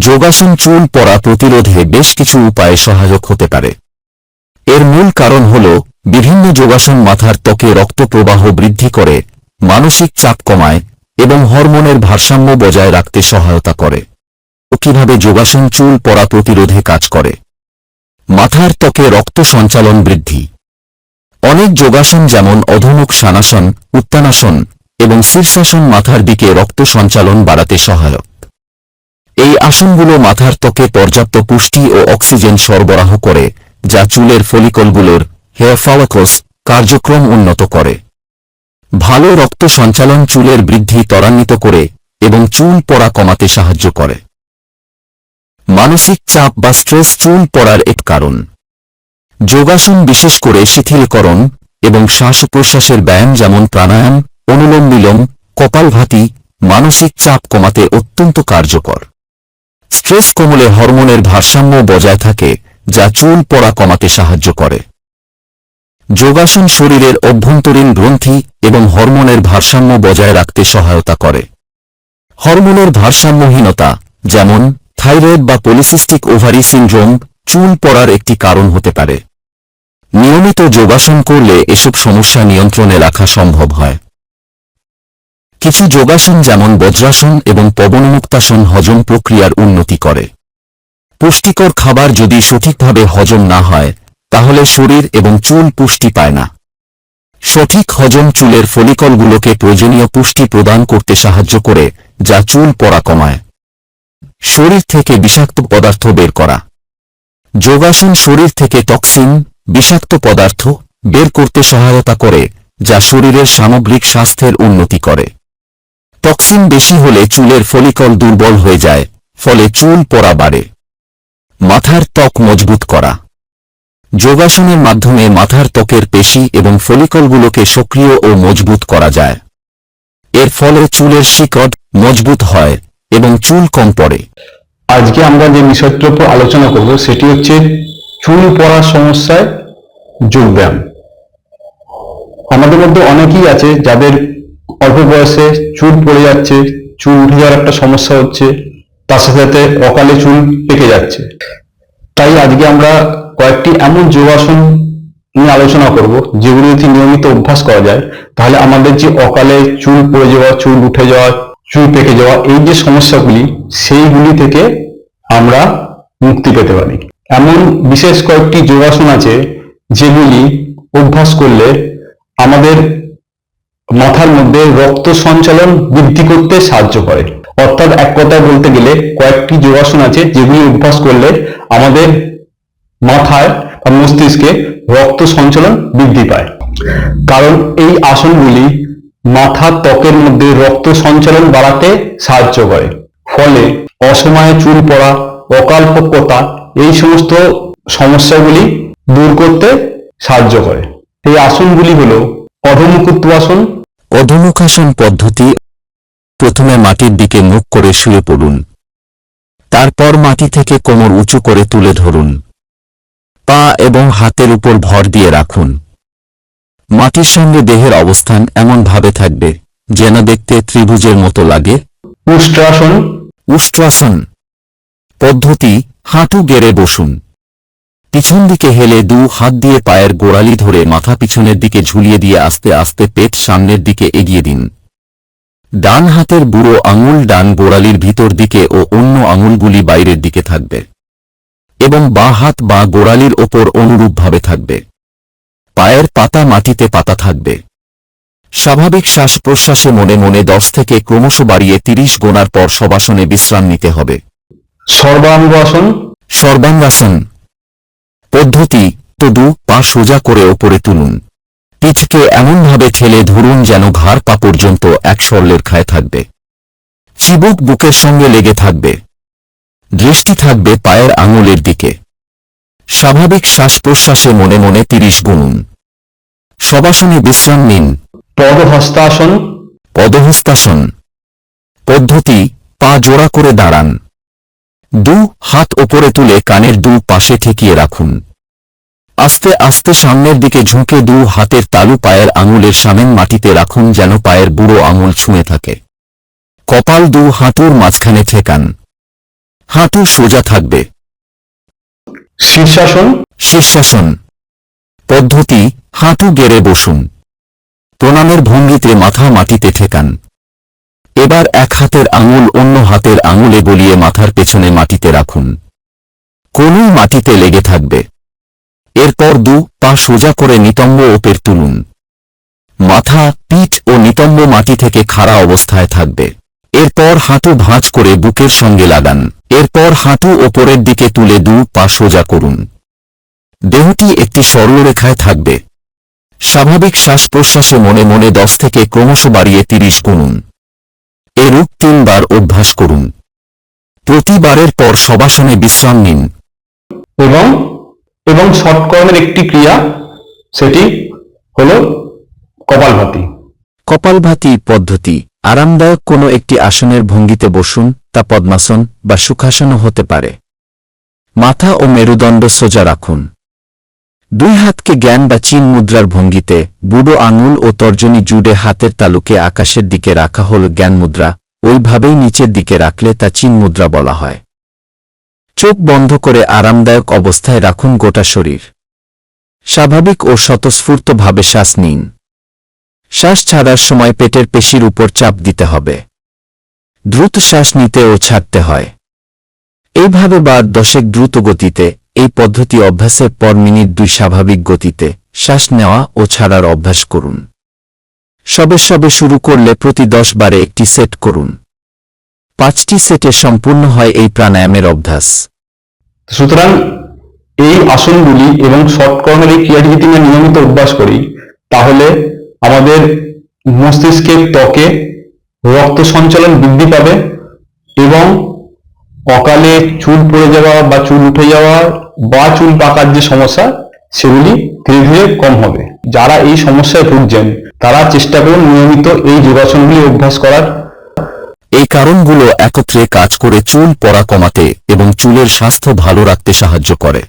যোগাসন চুল পড়া প্রতিরোধে বেশ কিছু উপায়ে সহায়ক হতে পারে। এর মূল কারণ হল, বিভিন্ন যোগাসন মাথার ত্বকে রক্ত প্রবাহ বৃদ্ধি করে, মানসিক চাপ কমায় এবং হরমোনের ভারসাম্য বজায় রাখতে সহায়তা করে। কীভাবে যোগাসন চুল পড়া প্রতিরোধে কাজ করে। মাথার ত্বকে রক্ত সঞ্চালন বৃদ্ধি। অনেক যোগাসন যেমন অধমুখ সানাসন, উত্তানাসন এবং শীর্ষাসন মাথার দিকে রক্ত সঞ্চালন বাড়াতে সহায়ক। এই আসনগুলো মাথার ত্বকে পর্যাপ্ত পুষ্টি ও অক্সিজেন সরবরাহ করে, যা চুলের ফলিকলগুলোর হেয়ার কার্যক্রম উন্নত করে। ভালো রক্ত সঞ্চালন চুলের বৃদ্ধি ত্বরান্বিত করে এবং চুল পড়া কমাতে সাহায্য করে। মানসিক চাপ বা স্ট্রেস চুল পড়ার এক কারণ। যোগাসন বিশেষ করে শিথিলকরণ এবং শ্বাস প্রশ্বাসের ব্যায়াম যেমন প্রাণায়াম, অনুলোম বিলোম, কপালভাতি মানসিক চাপ কমাতে অত্যন্ত কার্যকর। স্ট্রেস কমলে হরমোনের ভারসাম্য বজায় থাকে, যা চুল পড়া কমাতে সাহায্য করে। যোগাসন শরীরের অভ্যন্তরীণ গ্রন্থি এবং হরমোনের ভারসাম্য বজায় রাখতে সহায়তা করে। হরমোনের ভারসাম্যহীনতা, যেমন থাইরয়েড বা পলিসিস্টিক ওভারি সিন্ড্রোম, চুল পড়ার একটি কারণ হতে পারে। নিয়মিত যোগাসন করলে এসব সমস্যা নিয়ন্ত্রণে রাখা সম্ভব হয়। কিছু যোগাসন যেমন বজ্রাসন এবং পবনমুক্তাসন হজম প্রক্রিয়ার উন্নতি করে। পুষ্টিকর খাবার যদি সঠিকভাবে হজম না হয়, তাহলে শরীর এবং চুল পুষ্টি পায় না। সঠিক হজম চুলের ফলিকলগুলোকে প্রয়োজনীয় পুষ্টি প্রদান করতে সাহায্য করে, যা চুল পড়া কমায়। শরীর থেকে বিষাক্ত পদার্থ বের করা। যোগাসন শরীর থেকে টক্সিন বিষাক্ত পদার্থ বের করতে সহায়তা করে, যা শরীরের সামগ্রিক স্বাস্থ্যের উন্নতি করে। টক্সিন বেশি হলে চুলের ফলিকল দুর্বল হয়ে যায়, ফলে চুল পড়া বাড়ে। মাথার ত্বক মজবুত করা। যোগাসনের মাধ্যমে মাথার ত্বকের পেশি এবং ফলিকলগুলোকে সক্রিয় ও মজবুত করা যায়। এর ফলে চুলের শিকড় মজবুত হয় এবং চুল কম পড়ে। আজকে আমরা যে বিষয়টির আলোচনা করব, সেটি হচ্ছে চুল পড়ার সমস্যায় যোগব্যায়াম আমাদের মধ্যে অনেকেই আছে যাদের অল্প বয়সে চুল পড়ে যাচ্ছে, চুল উঠে যাওয়ার একটা সমস্যা হচ্ছে, তার সাথে সাথে অকালে চুল পেকে যাচ্ছে। তাই আজকে আমরা কয়েকটি এমন যোগাসন নিয়ে আলোচনা করব, যেগুলো যদি নিয়মিত অভ্যাস করা যায়, তাহলে আমাদের যে অকালে চুল পড়ে যাওয়া, চুল উঠে যাওয়া, চুল পেকে যাওয়া, এই যে সমস্যাগুলি, সেইগুলি থেকে আমরা মুক্তি পেতে পারি। এমন বিশেষ কয়েকটি যোগাসন আছে যেগুলি অভ্যাস করলে আমাদের মাথার মধ্যে রক্ত সঞ্চালন বৃদ্ধি করতে সাহায্য করে। অর্থাৎ এক কথায় বলতে গেলে কয়েকটি যোগাসন আছে যেগুলি অভ্যাস করলে আমাদের মাথায় বা মস্তিষ্কে রক্ত সঞ্চালন বৃদ্ধি পায়। কারণ এই আসনগুলি মাথা ত্বকের মধ্যে রক্ত সঞ্চালন বাড়াতে সাহায্য করে। ফলে অসময়ে চুল পড়া অকাল্পকতা এই সমস্ত সমস্যাগুলি দূর করতে সাহায্য করে। এই আসনগুলি হলো অধমুকুত্বাসন অধমুখাসন পদ্ধতি প্রথমে মাটির দিকে মুখ করে শুয়ে পড়ুন। তারপর মাটি থেকে কোমর উঁচু করে তুলে ধরুন। পা এবং হাতের উপর ভর দিয়ে রাখুন। মাটির সঙ্গে দেহের অবস্থান এমনভাবে থাকবে যেন দেখতে ত্রিভুজের মতো লাগে। উষ্ট্রাসন। উষ্ট্রাসন পদ্ধতি হাঁটু গেড়ে বসুন। পিছন দিকে হেলে দু হাত দিয়ে পায়ের গোড়ালি ধরে মাথা পিছনের দিকে ঝুলিয়ে দিয়ে আস্তে আস্তে পেট সামনের দিকে এগিয়ে দিন। ডান হাতের বুড়ো আঙুল ডান গোড়ালির ভিতর দিকে ও অন্য আঙুলগুলি বাইরের দিকে থাকবে এবং বাঁ হাত বা গোড়ালির ওপর অনুরূপভাবে থাকবে। পায়ের পাতা মাটিতে পাতা থাকবে। স্বাভাবিক শ্বাস প্রশ্বাসে মনে মনে দশ থেকে ক্রমশ বাড়িয়ে তিরিশ গোনার পর সবাসনে বিশ্রাম নিতে হবে। সর্বাঙ্গ আসন সর্বাঙ্গাসন পদ্ধতি তো দু পা সোজা করে ওপরে তুলুন। পিঠকে এমনভাবে ঠেলে ধরুন যেন ঘাড় পা পর্যন্ত এক সরলের খায় থাকবে। চিবুক বুকের সঙ্গে লেগে থাকবে। দৃষ্টি থাকবে পায়ের আঙুলের দিকে। স্বাভাবিক শ্বাস প্রশ্বাসে মনে মনে তিরিশ গুনুন। সবাসনে বিশ্রাম নিন। পদহস্তাসন। পদহস্তাসন। পদ্ধতি পা জোড়া করে দাঁড়ান। দু হাত ওপরে তুলে কানের দু পাশে ঠেকিয়ে রাখুন। আস্তে আস্তে সামনের দিকে ঝুঁকে দু হাতের তালু পায়ের আঙুলের সামেন মাটিতে রাখুন যেন পায়ের বুড়ো আঙুল ছুঁয়ে থাকে। কপাল দু হাঁটুর মাঝখানে ঠেকান। হাঁটু সোজা থাকবে। শীর্ষাসন? শীর্ষাসন। পদ্ধতি হাঁটু গেড়ে বসুন। প্রণামের ভঙ্গিতে মাথা মাটিতে ঠেকান। এবার এক হাতের আঙুল অন্য হাতের আঙুলে গলিয়ে মাথার পেছনে মাটিতে রাখুন। কোনই মাটিতে লেগে থাকবে। এরপর দু পা সোজা করে নিতম্ব ওপের তুলুন। মাথা, পিঠ ও নিতম্ব মাটি থেকে খাড়া অবস্থায় থাকবে। এরপর হাঁটু ভাঁজ করে বুকের সঙ্গে লাগান। এরপর হাঁটু ওপরের দিকে তুলে দু পা সোজা করুন। দেহটি একটি সরলরেখায় থাকবে। স্বাভাবিক শ্বাস প্রশ্বাসে মনে মনে দশ থেকে ক্রমশ বাড়িয়ে তিরিশ গুনুন। এরূপ তিনবার অভ্যাস করুন। প্রতিবারের পর সবাসনে বিশ্রাম নিন। এবং এবং শটকর্মের একটি ক্রিয়া সেটি হল কপালভাতি। কপালভাতি পদ্ধতি আরামদায়ক কোনো একটি আসনের ভঙ্গিতে বসুন তা পদ্মাসন বা সুখাসনও হতে পারে। মাথা ও মেরুদণ্ড সোজা রাখুন। দুই হাতকে জ্ঞান বা চীন মুদ্রার ভঙ্গিতে বুড়ো আঙুল ও তর্জনী জুড়ে হাতের তালুকে আকাশের দিকে রাখা হল জ্ঞান মুদ্রা, ওইভাবেই নিচের দিকে রাখলে তা চীন মুদ্রা বলা হয়। চোখ বন্ধ করে আরামদায়ক অবস্থায় রাখুন গোটা শরীর। স্বাভাবিক ও স্বতঃস্ফূর্তভাবে শ্বাস নিন। শ্বাস ছাড়ার সময় পেটের পেশির উপর চাপ দিতে হবে। দ্রুত শ্বাস নিতে ও ছাড়তে হয়। এইভাবে বার দশেক দ্রুত গতিতে এই পদ্ধতি অভ্যাসের পর মিনিট দুই স্বাভাবিক গতিতে শ্বাস নেওয়া ও ছাড়ার অভ্যাস করুন। সবে সবে শুরু করলে প্রতি দশ বারে একটি সেট করুন। পাঁচটি সেটে সম্পূর্ণ হয় এই প্রাণায়ামের অভ্যাস। সুতরাং এই আসনগুলি এবং শটকর্মের এই ক্রিয়াটি যদি আমরা নিয়মিত অভ্যাস করি, তাহলে আমাদের মস্তিষ্কের ত্বকে রক্ত সঞ্চালন বৃদ্ধি পাবে এবং অকালে চুল পড়ে যাওয়া বা চুল উঠে যাওয়া বা চুল পাকার যে সমস্যা, সেগুলি ধীরে ধীরে কম হবে। যারা এই সমস্যায় ভুগছেন, তারা চেষ্টা করুন নিয়মিত এই যোগাসনগুলি অভ্যাস করার। এই কারণগুলো একত্রে কাজ করে চুল পড়া কমাতে এবং চুলের স্বাস্থ্য ভালো রাখতে সাহায্য করে।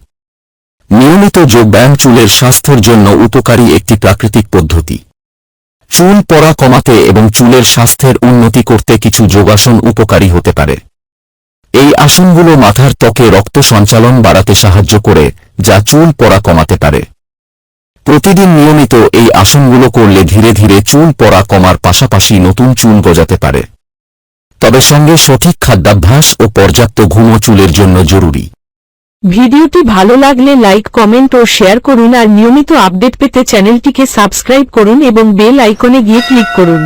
নিয়মিত যোগব্যায়াম চুলের স্বাস্থ্যের জন্য উপকারী একটি প্রাকৃতিক পদ্ধতি। চুল পড়া কমাতে এবং চুলের স্বাস্থ্যের উন্নতি করতে কিছু যোগাসন উপকারী হতে পারে। এই আসনগুলো মাথার ত্বকে রক্ত সঞ্চালন বাড়াতে সাহায্য করে, যা চুল পড়া কমাতে পারে। প্রতিদিন নিয়মিত এই আসনগুলো করলে ধীরে ধীরে চুল পড়া কমার পাশাপাশি নতুন চুল গজাতে পারে। তবে সঙ্গে সঠিক খাদ্যাভ্যাস ও পর্যাপ্ত ঘুমও চুলের জন্য জরুরি। ভিডিওটি ভালো লাগলে লাইক, কমেন্ট ও শেয়ার করুন আর নিয়মিত আপডেট পেতে চ্যানেলটিকে সাবস্ক্রাইব করুন এবং বেল আইকনে গিয়ে ক্লিক করুন।